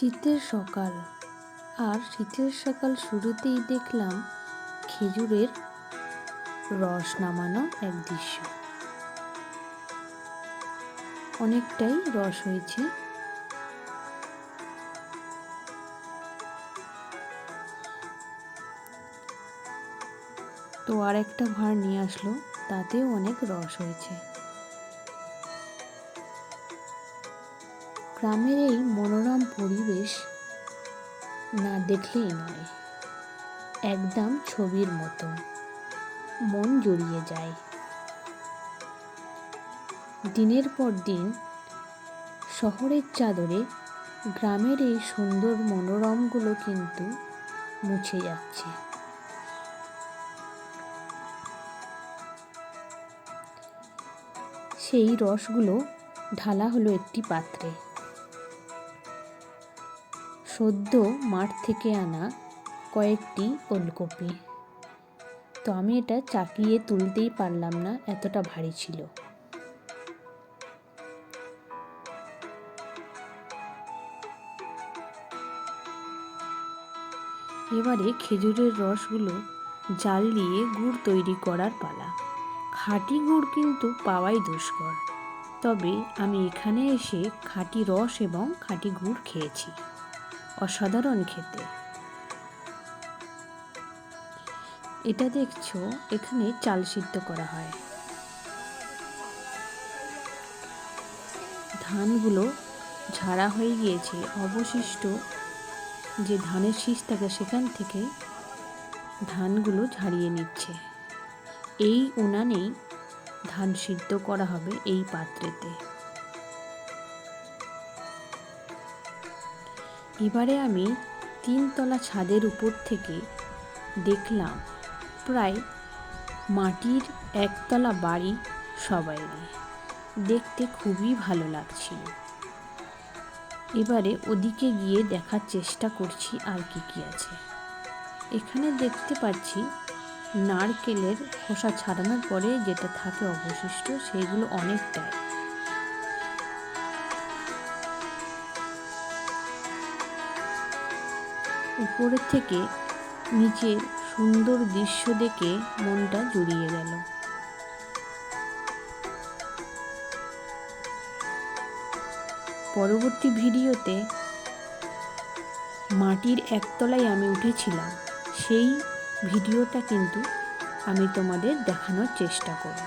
শীতের সকাল। আর শীতের সকাল শুরুতেই দেখলাম খেজুরের রস নামানো এক দৃশ্য। অনেকটাই রস হয়েছে। তো আর একটা ভার নিয়ে আসলো, তাতেও অনেক রস হয়েছে। গ্রামের এই মনোরম পরিবেশ না দেখলেই নয়। একদম ছবির মতো। মন জড়িয়ে যায়। দিনের পর দিন শহরের চাদরে গ্রামের এই সুন্দর মনোরমগুলো কিন্তু মুছে যাচ্ছে। সেই রসগুলো ঢালা হলো একটি পাত্রে। সদ্য মাঠ থেকে আনা কয়েকটি ওলকপি। তো আমি এটা চাকিয়ে তুলতেই পারলাম না, এতটা ভারী ছিল। এবারে খেজুরের রসগুলো জাল দিয়ে গুড় তৈরি করার পালা। খাঁটি গুড় কিন্তু পাওয়াই দুষ্কর। তবে আমি এখানে এসে খাঁটি রস এবং খাঁটি গুড় খেয়েছি। অসাধারণ খেতে। এটা দেখছ, এখানে চাল সিদ্ধ করা হয়। ধানগুলো ঝাড়া হয়ে গিয়েছে। অবশিষ্ট যে ধানের শীষ থাকে সেখান থেকে ধানগুলো ঝাড়িয়ে নিচ্ছে। এই উনানেই ধান সিদ্ধ করা হবে এই পাত্রেতে। এবারে আমি তিনতলা ছাদের উপর থেকে দেখলাম প্রায় মাটির একতলা বাড়ি সবাইরে দেখতে খুবই ভালো লাগছিল। এবারে ওদিকে গিয়ে দেখার চেষ্টা করছি আর কি কি আছে। এখানে দেখতে পাচ্ছি নারকেলের খোসা ছাড়ানোর পরে যেটা থাকে অবশিষ্ট, সেগুলো অনেকটাই। উপরের থেকে নিচের সুন্দর দৃশ্য দেখে মনটা জুড়িয়ে গেল। পরবর্তী ভিডিওতে মাটির একতলায় আমি উঠেছিলাম। সেই ভিডিওটা কিন্তু আমি তোমাদের দেখানোর চেষ্টা করব।